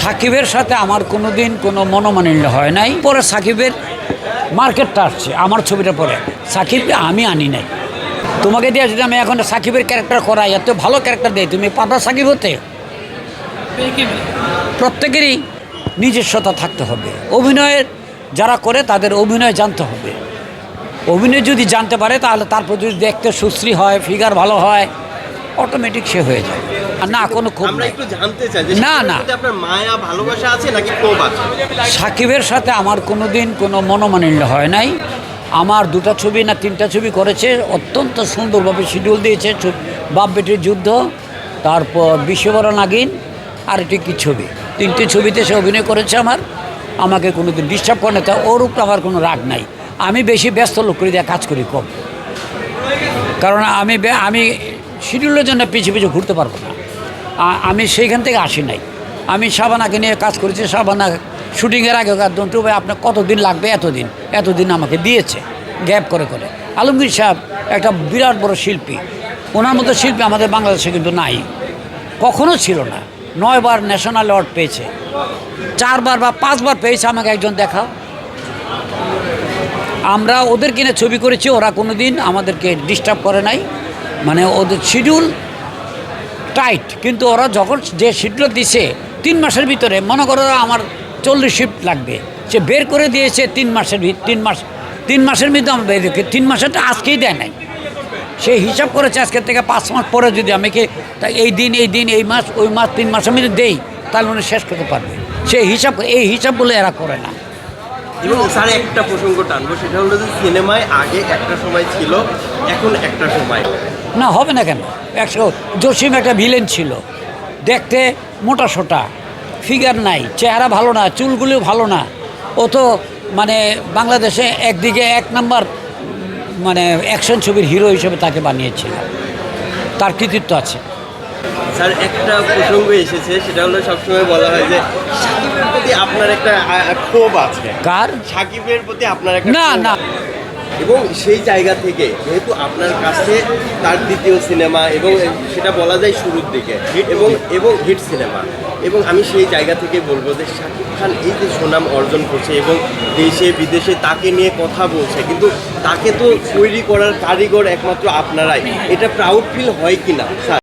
সাকিবের সাথে আমার কোনো দিন কোনো মনোমালিন্য হয় নাই। পরে সাকিবের মার্কেটটা আসছে, আমার ছবিটা পরে। সাকিবকে আমি আনি নাই। তোমাকে দিয়ে যদি আমি এখন সাকিবের ক্যারেক্টার করাই, এত ভালো ক্যারেক্টার দেয় তুমি পাতা সাকিব হতে? প্রত্যেকেরই নিজস্বতা থাকতে হবে। অভিনয়ের যারা করে, তাদের অভিনয় জানতে হবে। অভিনয় যদি জানতে পারে, তাহলে তারপর যদি দেখতে সুশ্রী হয় ফিগার ভালো হয় অটোমেটিক সে হয়ে যায়। না কোনো খুব আমরা একটু জানতে চাই যে না, সাকিবের না। আপনার মায়া ভালোবাসা আছে নাকি ক্ষোভ আছে? সাকিবের সাথে আমার কোনো দিন কোনো মনোমালিন্য হয় নাই। আমার দুটো ছবি না তিনটা ছবি করেছে অত্যন্ত সুন্দরভাবে শিডিউল দিয়েছে বাপ বেটির যুদ্ধ তারপর বিশ্ববরণ নাগিন আর একটি কি ছবি? তিনটি ছবিতে সে অভিনয় করেছে আমার। আমাকে কোনো দিন ডিস্টার্ব করে না তা ওর উপর আমার কোনো রাগ নাই। আমি বেশি ব্যস্ত লোক করে দিয়ে কাজ করি কম। কারণ আমি আমি শিডিউলের জন্য পিছিয়ে পিছিয়ে ঘুরতে পারব না। আমি সেইখান থেকে আসি নাই। আমি সাবানাকে নিয়ে কাজ করেছি সাবানা শুটিংয়ের আগে দন্টু ভাই আপনার কতদিন লাগবে? এতদিন। এতদিন আমাকে দিয়েছে, গ্যাপ করে করে। আলমগীর সাহেব একটা বিরাট বড় শিল্পী। ওনার মতো শিল্পী আমাদের বাংলাদেশে কিন্তু নাই। কখনো ছিল না। নয়বার ন্যাশনাল অ্যাওয়ার্ড পেয়েছে। চারবার বা পাঁচবার পেয়েছে আমাকে একজন দেখাও। আমরা ওদের কিনে ছবি করেছি, ওরা কোনো দিন আমাদেরকে ডিস্টার্ব করে নাই। মানে ওদের শিডিউল টাইট কিন্তু ওরা যখন যে শিডিউল দিছে, তিন মাসের ভিতরে, মনে করো আমার চল্লিশ শিফট লাগবে। সে বের করে দিয়েছে তিন মাসের তিন মাস, তিন মাসের মধ্যে আমার বের তিন মাসেরটা আজকেই দেয় নাই। সে হিসাব করেছে আজকের থেকে পাঁচ মাস পরে যদি আমি কি এই দিন এই দিন, এই মাস, ওই মাস, তিন মাসের মধ্যে দেই, তাহলে উনি শেষ করতে পারবে। সে হিসাব, এই হিসাবগুলো এরা করে না। এবং স্যার, একটা প্রসঙ্গ টানবো, সেটা হলো যে সিনেমায় আগে একটা সময় ছিল, এখন একটা সময়। না হবে না কেন? একশো জসিম একটা ভিলেন ছিল। দেখতে মোটা সোটা ফিগার নাই চেহারা ভালো না চুলগুলিও ভালো না। ও তো মানে বাংলাদেশে একদিকে এক নাম্বার মানে অ্যাকশন ছবির হিরো হিসেবে তাকে বানিয়েছিল। তার কৃতিত্ব আছে। স্যার একটা প্রসঙ্গ এসেছে সেটা হলো সবসময় বলা হয় যে সাকিবের প্রতি আপনার একটা ক্ষোভ আছে। কার? সাকিবের প্রতি আপনার একটা না না। এবং সেই জায়গা থেকে, যেহেতু আপনার কাছে তার দ্বিতীয় সিনেমা এবং সেটা বলা যায় শুরুর দিকে, এবং এবং হিট সিনেমা, এবং আমি সেই জায়গা থেকে বলব যে শাকিব খান এই যে সুনাম অর্জন করছে এবং দেশে, বিদেশে তাকে নিয়ে কথা বলছে, কিন্তু তাকে তো তৈরি করার কারিগর একমাত্র আপনারাই। এটা প্রাউড ফিল হয় কিনা? স্যার